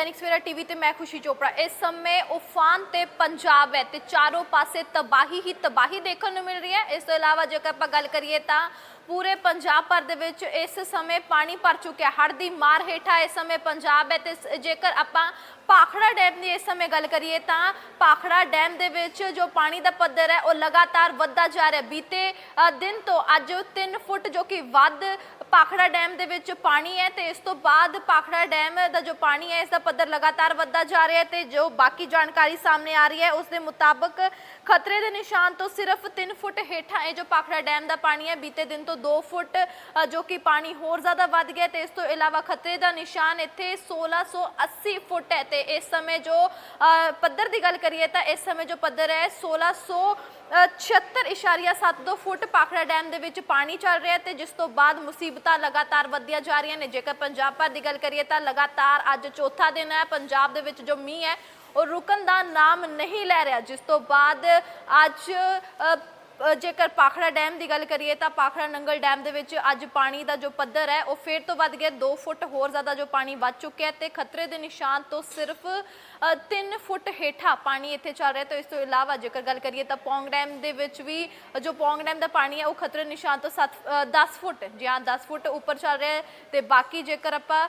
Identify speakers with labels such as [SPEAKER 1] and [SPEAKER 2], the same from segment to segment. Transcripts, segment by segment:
[SPEAKER 1] ਤੁਸੀਂ ਦੇਖ ਰਹੇ ਹੋ ਦੈਨਿਕ ਸਵੇਰਾ ਟੀਵੀ ਤੇ ਮੈਂ ਖੁਸ਼ੀ ਚੋਪੜਾ। ਇਸ ਸਮੇਂ ਉਫਾਨ ਤੇ ਪੰਜਾਬ ਹੈ ਤੇ ਚਾਰੋਂ ਪਾਸੇ ਤਬਾਹੀ ਹੀ ਤਬਾਹੀ ਦੇਖਣ ਨੂੰ ਮਿਲ ਰਹੀ ਹੈ। ਇਸ ਤੋਂ ਇਲਾਵਾ ਜੇਕਰ ਆਪਾਂ ਗੱਲ ਕਰੀਏ ਤਾਂ ਪੂਰੇ ਪੰਜਾਬ ਭਰ ਦੇ ਵਿੱਚ ਇਸ ਸਮੇਂ ਪਾਣੀ ਭਰ ਚੁੱਕਿਆ ਹੜ੍ਹ ਦੀ ਮਾਰ ਹੇਠਾਂ ਇਸ ਸਮੇਂ ਪੰਜਾਬ ਹੈ ਤੇ ਜੇਕਰ ਆਪਾਂ ਪਾਖੜਾ ਡੈਮ ਦੀ ਇਸ ਸਮੇਂ ਗੱਲ ਕਰੀਏ ਤਾਂ ਪਾਖੜਾ ਡੈਮ ਦੇ ਵਿੱਚ ਜੋ ਪਾਣੀ ਦਾ ਪੱਧਰ ਹੈ ਉਹ ਲਗਾਤਾਰ ਵੱਧਦਾ ਜਾ ਰਿਹਾ ਬੀਤੇ ਦਿਨ ਤੋਂ ਅੱਜ 3 ਫੁੱਟ ਜੋ ਕਿ ਵੱਧ ਪਾਖੜਾ ਡੈਮ ਦੇ ਵਿੱਚ ਪਾਣੀ ਹੈ ਤੇ ਇਸ ਤੋਂ ਬਾਅਦ ਪਾਖੜਾ ਡੈਮ ਦਾ ਜੋ ਪਾਣੀ ਹੈ ਇਸ ਦਾ ਪੱਧਰ ਲਗਾਤਾਰ ਵੱਧਦਾ ਜਾ ਰਿਹਾ ਹੈ ਤੇ ਜੋ ਬਾਕੀ ਜਾਣਕਾਰੀ ਸਾਹਮਣੇ ਆ ਰਹੀ ਹੈ ਉਸ ਦੇ ਮੁਤਾਬਕ ਖਤਰੇ ਦੇ ਨਿਸ਼ਾਨ ਤੋਂ ਸਿਰਫ 3 ਫੁੱਟ ਹੇਠਾਂ ਇਹ ਜੋ ਪਾਖੜਾ ਡੈਮ ਦਾ ਪਾਣੀ ਹੈ ਬੀਤੇ ਦਿਨ ਤੋਂ 2 ਫੁੱਟ ਜੋ ਕਿ ਪਾਣੀ ਹੋਰ ਜ਼ਿਆਦਾ ਵੱਧ ਗਿਆ ਤੇ ਇਸ ਤੋਂ ਇਲਾਵਾ ਖਤਰੇ ਦਾ ਨਿਸ਼ਾਨ ਇੱਥੇ 1680 ਫੁੱਟ ਹੈ ਤੇ ਇਸ ਸਮੇਂ ਜੋ ਪੱਧਰ ਦੀ ਗੱਲ ਕਰੀਏ ਤਾਂ ਇਸ ਸਮੇਂ ਜੋ ਪੱਧਰ ਹੈ 1600 76.72 ਫੁੱਟ ਪਾਖੜਾ ਡੈਮ ਦੇ ਵਿੱਚ ਪਾਣੀ ਚੱਲ ਰਿਹਾ ਹੈ ਤੇ ਜਿਸ ਤੋਂ ਬਾਅਦ ਮੁਸੀਬਤਾਂ ਲਗਾਤਾਰ ਵਧਦੀਆਂ ਜਾ ਰਹੀਆਂ ਨੇ। ਜੇਕਰ ਪੰਜਾਬ ਭਰ ਦੀ ਗੱਲ ਕਰੀਏ ਤਾਂ ਲਗਾਤਾਰ ਅੱਜ ਚੌਥਾ ਦਿਨ ਹੈ, ਪੰਜਾਬ ਦੇ ਵਿੱਚ ਜੋ ਮੀਂਹ ਹੈ ਉਹ ਰੁਕਣ ਦਾ ਨਾਮ ਨਹੀਂ ਲੈ ਰਿਹਾ। ਜਿਸ ਤੋਂ ਬਾਅਦ ਅੱਜ ਜੇਕਰ ਪਾਖੜਾ ਡੈਮ ਦੀ ਗੱਲ ਕਰੀਏ ਤਾਂ ਪਾਖੜਾ ਨੰਗਲ ਡੈਮ ਦੇ ਵਿੱਚ ਅੱਜ ਪਾਣੀ ਦਾ ਜੋ ਪੱਧਰ ਹੈ, ਉਹ ਫੇਰ ਤੋਂ ਵੱਧ ਗਿਆ। 2 ਫੁੱਟ ਹੋਰ ਜ਼ਿਆਦਾ ਜੋ ਪਾਣੀ ਵੱਧ ਚੁੱਕਿਆ ਹੈ ਤੇ ਖਤਰੇ ਦੇ ਨਿਸ਼ਾਨ ਤੋਂ ਸਿਰਫ 3 ਫੁੱਟ ਹੇਠਾਂ ਪਾਣੀ ਇੱਥੇ ਚੱਲ ਰਿਹਾ ਤੇ ਇਸ ਤੋਂ ਇਲਾਵਾ ਜੇਕਰ ਗੱਲ ਕਰੀਏ ਤਾਂ ਪੌਂਗ ਡੈਮ ਦੇ ਵਿੱਚ ਵੀ ਜੋ ਪੌਂਗ ਡੈਮ ਦਾ ਪਾਣੀ ਹੈ, ਉਹ ਖਤਰੇ ਨਿਸ਼ਾਨ ਤੋਂ 7 10 ਫੁੱਟ, ਜਾਂ ਹਾਂ 10 ਫੁੱਟ ਉੱਪਰ ਚੱਲ ਰਿਹਾ ਹੈ। ਤੇ ਬਾਕੀ ਜੇਕਰ ਆਪਾਂ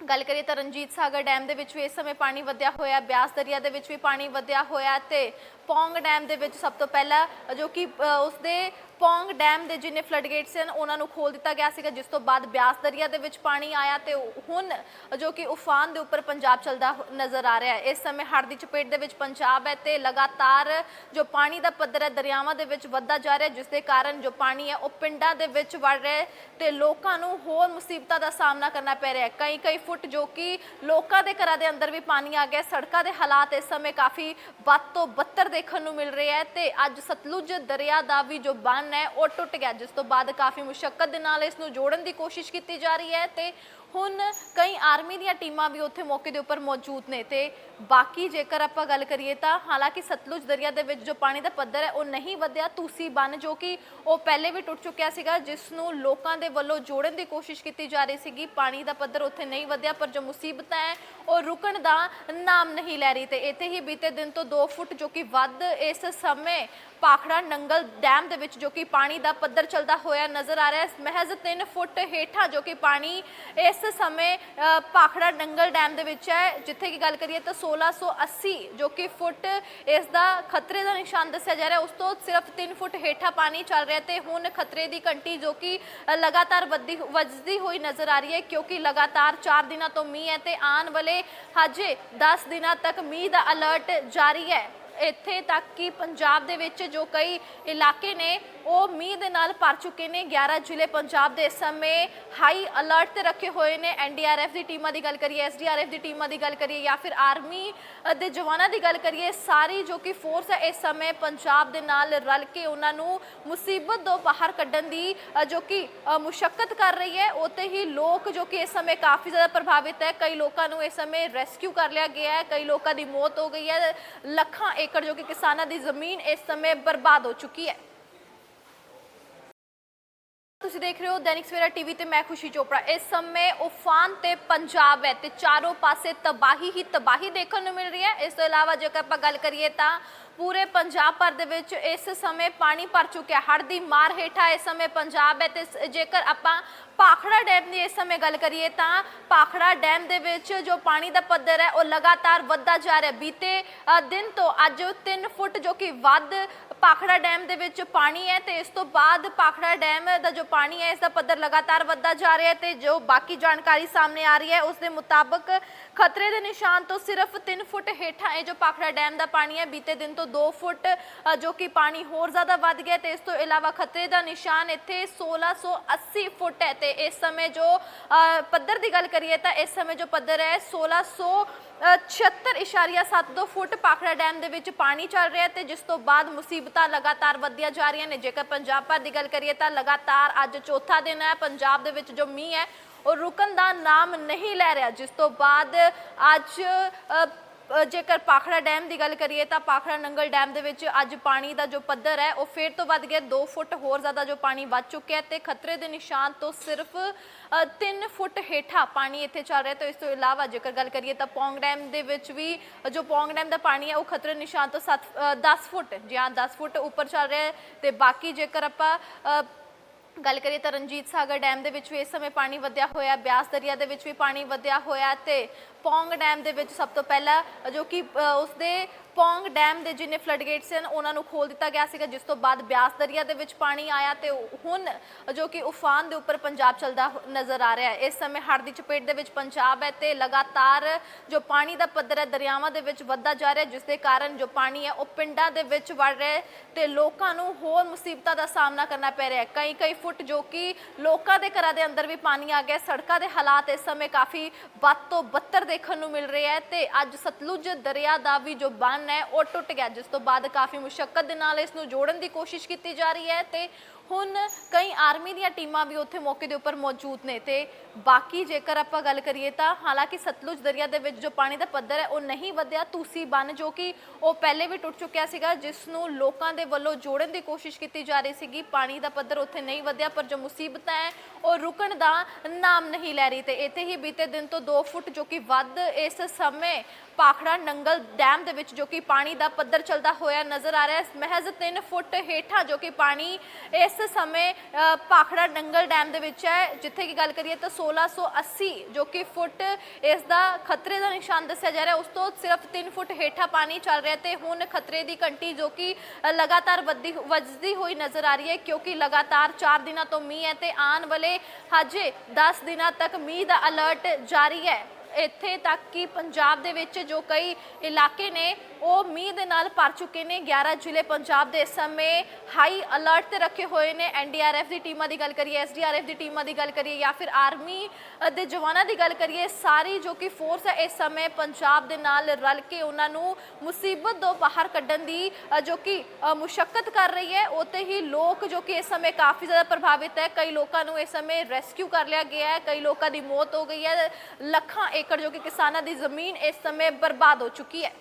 [SPEAKER 1] ਗੱਲ ਕਰੀਏ ਤਾਂ ਰਣਜੀਤ ਸਾਗਰ ਡੈਮ ਦੇ ਵਿੱਚ ਵੀ ਇਸ ਸਮੇਂ ਪਾਣੀ ਵਧਿਆ ਹੋਇਆ ਬਿਆਸ ਦਰਿਆ ਦੇ ਵਿੱਚ ਵੀ ਪਾਣੀ ਵਧਿਆ ਹੋਇਆ ਤੇ ਪੌਂਗ ਡੈਮ ਦੇ ਵਿੱਚ ਸਭ ਤੋਂ ਪਹਿਲਾਂ ਜੋ ਕਿ ਅ, ਉਸਦੇ ਪੌਂਗ ਡੈਮ ਦੇ ਜਿੰਨੇ ਫਲੱਡ ਗੇਟਸ ਹਨ ਉਹਨਾਂ ਨੂੰ ਖੋਲ ਦਿੱਤਾ ਗਿਆ ਸੀਗਾ ਜਿਸ ਤੋਂ ਬਾਅਦ ਬਿਆਸ ਦਰਿਆ ਦੇ ਵਿੱਚ ਪਾਣੀ ਆਇਆ ਤੇ ਹੁਣ ਜੋ ਕਿ ਉਫਾਨ ਦੇ ਉੱਪਰ ਪੰਜਾਬ ਚੱਲਦਾ ਨਜ਼ਰ ਆ ਰਿਹਾ ਹੈ। ਇਸ ਸਮੇਂ ਹੜ੍ਹ ਦੀ ਚਪੇਟ ਦੇ ਵਿੱਚ ਪੰਜਾਬ ਹੈ ਤੇ ਲਗਾਤਾਰ ਜੋ ਪਾਣੀ ਦਾ ਪੱਧਰ ਹੈ ਦਰਿਆਵਾਂ ਦੇ ਵਿੱਚ ਵੱਧਦਾ ਜਾ ਰਿਹਾ ਜਿਸ ਦੇ ਕਾਰਨ ਜੋ ਪਾਣੀ ਹੈ ਉਹ ਪਿੰਡਾਂ ਦੇ ਵਿੱਚ ਵੜ ਰਿਹਾ ਹੈ ਤੇ ਲੋਕਾਂ ਨੂੰ ਹੋਰ ਮੁਸੀਬਤਾਂ ਦਾ ਸਾਹਮਣਾ ਕਰਨਾ ਪੈ ਰਿਹਾ ਹੈ। ਕਈ ਕਈ ਫੁੱਟ ਜੋ ਕਿ ਲੋਕਾਂ ਦੇ ਘਰਾਂ ਦੇ ਅੰਦਰ ਵੀ ਪਾਣੀ ਆ ਗਿਆ ਸੜਕਾਂ ਦੇ ਹਾਲਾਤ ਇਸ ਸਮੇਂ ਕਾਫੀ ਵੱਧ ਤੋਂ ਬੱਤਰ ਦੇਖਣ ਨੂੰ ਮਿਲ ਰਹੇ ਹੈ ਤੇ ਅੱਜ ਸਤਲੁਜ ਦਰਿਆ ਦਾ ਵੀ ਜੋ ਬੰਨ ਹੈ, ਉਹ ਟੁੱਟ ਗਿਆ, ਜਿਸ ਤੋਂ ਬਾਅਦ ਕਾਫੀ ਮੁਸ਼ਕਲ ਦੇ ਨਾਲ ਇਸ ਨੂੰ ਜੋੜਨ ਦੀ ਕੋਸ਼ਿਸ਼ ਕੀਤੀ ਜਾ ਰਹੀ ਹੈ ਤੇ ਹੁਣ ਕਈ ਆਰਮੀ ਦੀਆਂ ਟੀਮਾਂ ਵੀ ਉੱਥੇ ਮੌਕੇ ਦੇ ਉੱਪਰ ਮੌਜੂਦ ਨੇ ਤੇ ਬਾਕੀ ਜੇਕਰ ਆਪਾਂ ਗੱਲ ਕਰੀਏ ਤਾਂ ਹਾਲਾਂਕਿ ਸਤਲੁਜ ਦਰਿਆ ਦੇ ਵਿੱਚ ਜੋ ਪਾਣੀ ਦਾ ਪੱਧਰ ਹੈ, ਉਹ ਨਹੀਂ ਵਧਿਆ। ਤੁਸੀਂ ਬੰਨ ਜੋ ਕਿ ਉਹ ਪਹਿਲੇ ਵੀ ਟੁੱਟ ਚੁੱਕਿਆ ਸੀਗਾ, ਜਿਸ ਨੂੰ ਲੋਕਾਂ ਦੇ ਵੱਲੋਂ ਜੋੜਨ ਦੀ ਕੋਸ਼ਿਸ਼ ਕੀਤੀ ਜਾ ਰਹੀ ਸੀਗੀ। ਪਾਣੀ ਦਾ ਪੱਧਰ ਉੱਥੇ ਨਹੀਂ ਵਧਿਆ, ਪਰ ਜੋ ਮੁਸੀਬਤਾਂ ਹੈ, ਉਹ ਰੁਕਣ ਦਾ ਨਾਮ ਨਹੀਂ ਲੈ ਰਹੀ ਤੇ ਇੱਥੇ ਹੀ ਬੀਤੇ ਦਿਨ ਤੋਂ 2 ਫੁੱਟ ਜੋ ਕਿ ਵੱਧ ਇਸ ਸਮੇਂ ਪਾਖੜਾ ਨੰਗਲ ਡੈਮ ਦੇ ਵਿੱਚ ਜੋ ਕਿ ਪਾਣੀ ਦਾ ਪੱਧਰ ਚੱਲਦਾ ਹੋਇਆ ਨਜ਼ਰ ਆ ਰਿਹਾ ਹੈ। ਮਹਿਜ਼ 3 ਫੁੱਟ ਹੇਠਾਂ ਜੋ ਕਿ ਪਾਣੀ ਇਸ ਸਮੇਂ ਅ, ਪਾਖੜਾ ਨੰਗਲ ਡੈਮ ਦੇ ਵਿੱਚ ਹੈ। ਜਿੱਥੇ ਕੀ ਗੱਲ ਕਰੀਏ ਤਾਂ 1680 ਜੋ ਕਿ ਫੁੱਟ ਇਸ ਦਾ ਖਤਰੇ ਦਾ ਨਿਸ਼ਾਨ ਦੱਸਿਆ ਜਾ ਰਿਹਾ ਉਸ ਤੋਂ ਸਿਰਫ 3 ਫੁੱਟ ਹੇਠਾਂ ਪਾਣੀ ਚੱਲ ਰਿਹਾ ਤੇ ਹੁਣ ਖਤਰੇ ਦੀ ਘੰਟੀ ਜੋ ਕਿ ਲਗਾਤਾਰ ਵੱਧਦੀ ਵੱਜਦੀ ਹੋਈ ਨਜ਼ਰ ਆ ਰਹੀ ਹੈ ਕਿਉਂਕਿ ਲਗਾਤਾਰ 4 ਦਿਨਾਂ ਤੋਂ ਮੀਂਹ ਹੈ ਤੇ ਆਉਣ ਵਾਲੇ ਹਜੇ 10 ਦਿਨਾਂ ਤੱਕ ਮੀਂਹ ਦਾ ਅਲਰਟ ਜਾਰੀ ਹੈ। ਇੱਥੇ ਤੱਕ ਕਿ ਪੰਜਾਬ ਦੇ ਵਿੱਚ ਜੋ ਕਈ ਇਲਾਕੇ ਨੇ ਉਹ ਮੀਂਹ ਦੇ ਨਾਲ ਭਰ ਚੁੱਕੇ ਨੇ। 11 ਜ਼ਿਲ੍ਹੇ ਪੰਜਾਬ ਦੇ ਇਸ ਸਮੇਂ ਹਾਈ ਅਲਰਟ ਤੇ ਰੱਖੇ ਹੋਏ ਨੇ। ਐਨਡੀਆਰਐਫ ਦੀ ਟੀਮਾਂ ਦੀ ਗੱਲ ਕਰੀਏ ਐਸਡੀਆਰਐਫ ਦੀ ਟੀਮਾਂ ਦੀ ਗੱਲ ਕਰੀਏ ਜਾਂ ਫਿਰ ਆਰਮੀ ਦੇ ਜਵਾਨਾਂ ਦੀ ਗੱਲ ਕਰੀਏ ਸਾਰੀ ਜੋ ਕਿ ਫੋਰਸ ਹੈ ਇਸ ਸਮੇਂ ਪੰਜਾਬ ਦੇ ਨਾਲ ਰਲ ਕੇ ਉਹਨਾਂ ਨੂੰ ਮੁਸੀਬਤ ਤੋਂ ਬਾਹਰ ਕੱਢਣ ਦੀ ਜੋ ਕਿ ਅ, ਮੁਸ਼ੱਕਤ ਕਰ ਰਹੀ ਹੈ। ਉਤੇ ਹੀ ਲੋਕ ਜੋ ਕਿ ਇਸ ਸਮੇਂ ਕਾਫੀ ਜ਼ਿਆਦਾ ਪ੍ਰਭਾਵਿਤ ਹੈ। ਕਈ ਲੋਕਾਂ ਨੂੰ ਇਸ ਸਮੇਂ ਰੈਸਕਿਊ ਕਰ ਲਿਆ ਗਿਆ ਹੈ। ਕਈ ਲੋਕਾਂ ਦੀ ਮੌਤ ਹੋ ਗਈ ਹੈ। ਲੱਖਾਂ ਏਕੜ ਜੋ ਕਿ ਕਿਸਾਨਾਂ ਦੀ ਜ਼ਮੀਨ ਇਸ ਸਮੇਂ ਬਰਬਾਦ ਹੋ ਚੁੱਕੀ ਹੈ ਤੁਸੀਂ ਦੇਖ ਰਹੇ ਹੋ ਦੈਨਿਕ ਸਵੇਰਾ ਟੀਵੀ ਤੇ ਮੈਂ ਖੁਸ਼ੀ ਚੋਪੜਾ ਇਸ ਸਮੇਂ ਉਫਾਨ ਤੇ ਪੰਜਾਬ ਹੈ ਤੇ ਚਾਰੋਂ ਪਾਸੇ ਤਬਾਹੀ ਹੀ ਤਬਾਹੀ ਦੇਖਣ ਨੂੰ ਮਿਲ ਰਹੀ ਹੈ ਇਸ ਤੋਂ ਇਲਾਵਾ ਜੇਕਰ ਆਪਾਂ ਗੱਲ ਕਰੀਏ ਤਾਂ ਪੂਰੇ ਪੰਜਾਬ ਭਰ ਦੇ ਵਿੱਚ ਇਸ ਸਮੇਂ ਪਾਣੀ ਭਰ ਚੁੱਕਿਆ। ਹੜ੍ਹ ਦੀ ਮਾਰ ਹੇਠਾਂ ਇਸ ਸਮੇਂ ਪੰਜਾਬ ਹੈ ਤੇ ਜੇਕਰ ਆਪਾਂ ਪਾਖੜਾ ਡੈਮ ਦੀ ਇਸ ਸਮੇਂ ਗੱਲ ਕਰੀਏ ਤਾਂ ਪਾਖੜਾ ਡੈਮ ਦੇ ਵਿੱਚ ਜੋ ਪਾਣੀ ਦਾ ਪੱਧਰ ਹੈ, ਉਹ ਲਗਾਤਾਰ ਵੱਧਦਾ ਜਾ ਰਿਹਾ। ਬੀਤੇ ਦਿਨ ਤੋਂ ਅੱਜ 3 ਫੁੱਟ ਜੋ ਕਿ ਵੱਧ ਪਾਖੜਾ ਡੈਮ ਦੇ ਵਿੱਚ ਪਾਣੀ ਹੈ ਤੇ ਇਸ ਤੋਂ ਬਾਅਦ ਪਾਖੜਾ ਡੈਮ ਦਾ ਜੋ ਪਾਣੀ ਹੈ, ਇਸ ਦਾ ਪੱਧਰ ਲਗਾਤਾਰ ਵੱਧਦਾ ਜਾ ਰਿਹਾ ਹੈ ਤੇ ਜੋ ਬਾਕੀ ਜਾਣਕਾਰੀ ਸਾਹਮਣੇ ਆ ਰਹੀ ਹੈ, ਉਸ ਦੇ ਮੁਤਾਬਕ ਖਤਰੇ ਦੇ ਨਿਸ਼ਾਨ ਤੋਂ ਸਿਰਫ 3 ਫੁੱਟ ਹੇਠਾਂ ਇਹ ਜੋ ਪਾਖੜਾ ਡੈਮ ਦਾ ਪਾਣੀ ਹੈ, ਬੀਤੇ ਦਿਨ ਤੋਂ 2 ਫੁੱਟ ਜੋ ਕਿ ਪਾਣੀ ਹੋਰ ਜ਼ਿਆਦਾ ਵੱਧ ਗਿਆ ਤੇ ਇਸ ਤੋਂ ਇਲਾਵਾ ਖਤਰੇ ਦਾ ਨਿਸ਼ਾਨ ਇੱਥੇ 1680 ਫੁੱਟ ਹੈ ਤੇ ਇਸ ਸਮੇਂ ਜੋ ਪੱਧਰ ਦੀ ਗੱਲ ਕਰੀਏ ਤਾਂ ਇਸ ਸਮੇਂ ਜੋ ਪੱਧਰ ਹੈ 1600 76.72 ਫੁੱਟ ਪਾਖੜਾ ਡੈਮ ਦੇ ਵਿੱਚ ਪਾਣੀ ਚੱਲ ਰਿਹਾ ਹੈ ਤੇ ਜਿਸ ਤੋਂ ਬਾਅਦ ਮੁਸੀਬਤਾਂ ਲਗਾਤਾਰ ਵੱਧਦੀਆਂ ਜਾ ਰਹੀਆਂ ਨੇ। ਜੇਕਰ ਪੰਜਾਬ ਭਰ ਦੀ ਗੱਲ ਕਰੀਏ ਤਾਂ ਲਗਾਤਾਰ ਅੱਜ ਚੌਥਾ ਦਿਨ ਹੈ, ਪੰਜਾਬ ਦੇ ਵਿੱਚ ਜੋ ਮੀਂਹ ਹੈ ਉਹ ਰੁਕਣ ਦਾ ਨਾਮ ਨਹੀਂ ਲੈ ਰਿਹਾ, ਜਿਸ ਤੋਂ ਬਾਅਦ ਅੱਜ ਜੇਕਰ ਪਾਖੜਾ ਡੈਮ ਦੀ ਗੱਲ ਕਰੀਏ ਤਾਂ ਪਾਖੜਾ ਨੰਗਲ ਡੈਮ ਦੇ ਵਿੱਚ ਅੱਜ ਪਾਣੀ ਦਾ ਜੋ ਪੱਧਰ ਹੈ, ਉਹ ਫੇਰ ਤੋਂ ਵੱਧ ਗਿਆ। 2 ਫੁੱਟ ਹੋਰ ਜ਼ਿਆਦਾ ਜੋ ਪਾਣੀ ਵੱਧ ਚੁੱਕਿਆ ਹੈ ਤੇ ਖਤਰੇ ਦੇ ਨਿਸ਼ਾਨ ਤੋਂ ਸਿਰਫ 3 ਫੁੱਟ ਹੇਠਾਂ ਪਾਣੀ ਇੱਥੇ ਚੱਲ ਰਿਹਾ ਤੇ ਇਸ ਤੋਂ ਇਲਾਵਾ ਜੇਕਰ ਗੱਲ ਕਰੀਏ ਤਾਂ ਪੌਂਗ ਡੈਮ ਦੇ ਵਿੱਚ ਵੀ, ਜੋ ਪੌਂਗ ਡੈਮ ਦਾ ਪਾਣੀ ਹੈ, ਉਹ ਖਤਰੇ ਨਿਸ਼ਾਨ ਤੋਂ 7 10 ਫੁੱਟ, ਜਾਂ ਹਾਂ 10 ਫੁੱਟ ਉੱਪਰ ਚੱਲ ਰਿਹਾ ਹੈ। ਤੇ ਬਾਕੀ ਜੇਕਰ ਆਪਾਂ ਗੱਲ ਕਰੀਏ ਤਾਂ ਰਣਜੀਤ ਸਾਗਰ ਡੈਮ ਦੇ ਵਿੱਚ ਵੀ ਇਸ ਸਮੇਂ ਪਾਣੀ ਵਧਿਆ ਹੋਇਆ ਬਿਆਸ ਦਰਿਆ ਦੇ ਵਿੱਚ ਵੀ ਪਾਣੀ ਵਧਿਆ ਹੋਇਆ ਤੇ ਪੌਂਗ ਡੈਮ ਦੇ ਵਿੱਚ ਸਭ ਤੋਂ ਪਹਿਲਾਂ ਜੋ ਕਿ ਅ, ਉਸਦੇ ਪੌਂਗ ਡੈਮ ਦੇ ਜਿੰਨੇ ਫਲੱਡ ਗੇਟਸ ਹਨ ਉਹਨਾਂ ਨੂੰ ਖੋਲ ਦਿੱਤਾ ਗਿਆ ਸੀਗਾ ਜਿਸ ਤੋਂ ਬਾਅਦ ਬਿਆਸ ਦਰਿਆ ਦੇ ਵਿੱਚ ਪਾਣੀ ਆਇਆ ਤੇ ਹੁਣ ਜੋ ਕਿ ਉਫਾਨ ਦੇ ਉੱਪਰ ਪੰਜਾਬ ਚੱਲਦਾ ਨਜ਼ਰ ਆ ਰਿਹਾ ਹੈ। ਇਸ ਸਮੇਂ ਹੜ੍ਹ ਦੀ ਚਪੇਟ ਦੇ ਵਿੱਚ ਪੰਜਾਬ ਹੈ ਤੇ ਲਗਾਤਾਰ ਜੋ ਪਾਣੀ ਦਾ ਪੱਧਰ ਹੈ ਦਰਿਆਵਾਂ ਦੇ ਵਿੱਚ ਵੱਧਦਾ ਜਾ ਰਿਹਾ ਜਿਸ ਦੇ ਕਾਰਨ ਜੋ ਪਾਣੀ ਹੈ ਉਹ ਪਿੰਡਾਂ ਦੇ ਵਿੱਚ ਵੜ ਰਿਹਾ ਹੈ ਤੇ ਲੋਕਾਂ ਨੂੰ ਹੋਰ ਮੁਸੀਬਤਾਂ ਦਾ ਸਾਹਮਣਾ ਕਰਨਾ ਪੈ ਰਿਹਾ ਹੈ। ਕਈ ਕਈ ਫੁੱਟ ਜੋ ਕਿ ਲੋਕਾਂ ਦੇ ਘਰਾਂ ਦੇ ਅੰਦਰ ਵੀ ਪਾਣੀ ਆ ਗਿਆ ਸੜਕਾਂ ਦੇ ਹਾਲਾਤ ਇਸ ਸਮੇਂ ਕਾਫੀ ਵੱਧ ਤੋਂ ਬੱਤਰ ਦੇਖਣ ਨੂੰ ਮਿਲ ਰਿਹਾ ਹੈ ਤੇ ਅੱਜ ਸਤਲੁਜ ਦਰਿਆ ਦਾ ਵੀ ਜੋ ਬੰਨ ਹੈ, ਉਹ ਟੁੱਟ ਗਿਆ, ਜਿਸ ਤੋਂ ਬਾਅਦ ਕਾਫੀ ਮੁਸ਼ਕਲ ਦੇ ਨਾਲ ਇਸ ਨੂੰ ਜੋੜਨ ਦੀ ਕੋਸ਼ਿਸ਼ ਕੀਤੀ ਜਾ ਰਹੀ ਹੈ ਤੇ ਹੁਣ ਕਈ ਆਰਮੀ ਦੀਆਂ ਟੀਮਾਂ ਵੀ ਉੱਥੇ ਮੌਕੇ ਦੇ ਉੱਪਰ ਮੌਜੂਦ ਨੇ ਤੇ ਬਾਕੀ ਜੇਕਰ ਆਪਾਂ ਗੱਲ ਕਰੀਏ ਤਾਂ ਹਾਲਾਂਕਿ ਸਤਲੁਜ ਦਰਿਆ ਦੇ ਵਿੱਚ ਜੋ ਪਾਣੀ ਦਾ ਪੱਧਰ ਹੈ, ਉਹ ਨਹੀਂ ਵਧਿਆ। ਤੂਸੀ ਬੰਨ ਜੋ ਕਿ ਉਹ ਪਹਿਲੇ ਵੀ ਟੁੱਟ ਚੁੱਕਿਆ ਸੀਗਾ, ਜਿਸ ਨੂੰ ਲੋਕਾਂ ਦੇ ਵੱਲੋਂ ਜੋੜਨ ਦੀ ਕੋਸ਼ਿਸ਼ ਕੀਤੀ ਜਾ ਰਹੀ ਸੀਗੀ। ਪਾਣੀ ਦਾ ਪੱਧਰ ਉੱਥੇ ਨਹੀਂ ਵਧਿਆ, ਪਰ ਜੋ ਮੁਸੀਬਤਾਂ ਹੈ, ਉਹ ਰੁਕਣ ਦਾ ਨਾਮ ਨਹੀਂ ਲੈ ਰਹੀ ਤੇ ਇੱਥੇ ਹੀ ਬੀਤੇ ਦਿਨ ਤੋਂ 2 ਫੁੱਟ ਜੋ ਕਿ ਵੱਧ ਇਸ ਸਮੇਂ ਪਾਖੜਾ ਨੰਗਲ ਡੈਮ ਦੇ ਵਿੱਚ ਜੋ ਕਿ ਪਾਣੀ ਦਾ ਪੱਧਰ ਚੱਲਦਾ ਹੋਇਆ ਨਜ਼ਰ ਆ ਰਿਹਾ ਹੈ। ਮਹਿਜ਼ 3 ਫੁੱਟ ਹੇਠਾਂ ਜੋ ਕਿ ਪਾਣੀ ਇਸ ਸਮੇਂ ਅ, ਪਾਖੜਾ ਨੰਗਲ ਡੈਮ ਦੇ ਵਿੱਚ ਹੈ। ਜਿੱਥੇ ਕਿ ਗੱਲ ਕਰੀਏ ਤਾਂ 1680 ਜੋ ਕਿ ਫੁੱਟ ਇਸ ਦਾ ਖਤਰੇ ਦਾ ਨਿਸ਼ਾਨ ਦੱਸਿਆ ਜਾ ਰਿਹਾ ਉਸ ਤੋਂ ਸਿਰਫ 3 ਫੁੱਟ ਹੇਠਾਂ ਪਾਣੀ ਚੱਲ ਰਿਹਾ ਤੇ ਹੁਣ ਖਤਰੇ ਦੀ ਘੰਟੀ ਜੋ ਕਿ ਲਗਾਤਾਰ ਵੱਧਦੀ ਵੱਜਦੀ ਹੋਈ ਨਜ਼ਰ ਆ ਰਹੀ ਹੈ ਕਿਉਂਕਿ ਲਗਾਤਾਰ 4 ਦਿਨਾਂ ਤੋਂ ਮੀਂਹ ਹੈ ਤੇ ਆਉਣ ਵਾਲੇ ਹਜੇ 10 ਦਿਨਾਂ ਤੱਕ ਮੀਂਹ ਦਾ ਅਲਰਟ ਜਾਰੀ ਹੈ। ਇੱਥੇ ਤੱਕ ਕਿ ਪੰਜਾਬ ਦੇ ਵਿੱਚ ਜੋ ਕਈ ਇਲਾਕੇ ਨੇ ਉਹ ਮੀਂਹ ਦੇ ਨਾਲ ਭਰ ਚੁੱਕੇ ਨੇ। 11 ਜ਼ਿਲ੍ਹੇ ਪੰਜਾਬ ਦੇ ਇਸ ਸਮੇਂ ਹਾਈ ਅਲਰਟ ਤੇ ਰੱਖੇ ਹੋਏ ਨੇ। ਐਨਡੀਆਰਐਫ ਦੀ ਟੀਮਾਂ ਦੀ ਗੱਲ ਕਰੀਏ ਐਸਡੀਆਰਐਫ ਦੀ ਟੀਮਾਂ ਦੀ ਗੱਲ ਕਰੀਏ ਜਾਂ ਫਿਰ ਆਰਮੀ ਦੇ ਜਵਾਨਾਂ ਦੀ ਗੱਲ ਕਰੀਏ ਸਾਰੀ ਜੋ ਕਿ ਫੋਰਸ ਹੈ ਇਸ ਸਮੇਂ ਪੰਜਾਬ ਦੇ ਨਾਲ ਰਲ ਕੇ ਉਹਨਾਂ ਨੂੰ ਮੁਸੀਬਤ ਤੋਂ ਬਾਹਰ ਕੱਢਣ ਦੀ ਜੋ ਕਿ ਅ, ਮੁਸ਼ੱਕਤ ਕਰ ਰਹੀ ਹੈ। ਉਤੇ ਹੀ ਲੋਕ ਜੋ ਕਿ ਇਸ ਸਮੇਂ ਕਾਫੀ ਜ਼ਿਆਦਾ ਪ੍ਰਭਾਵਿਤ ਹੈ। ਕਈ ਲੋਕਾਂ ਨੂੰ ਇਸ ਸਮੇਂ ਰੈਸਕਿਊ ਕਰ ਲਿਆ ਗਿਆ ਹੈ। ਕਈ ਲੋਕਾਂ ਦੀ ਮੌਤ ਹੋ ਗਈ ਹੈ। ਲੱਖਾਂ ਏਕੜ ਜੋ ਕਿ ਕਿਸਾਨਾਂ ਦੀ ਜ਼ਮੀਨ ਇਸ ਸਮੇਂ ਬਰਬਾਦ ਹੋ ਚੁੱਕੀ ਹੈ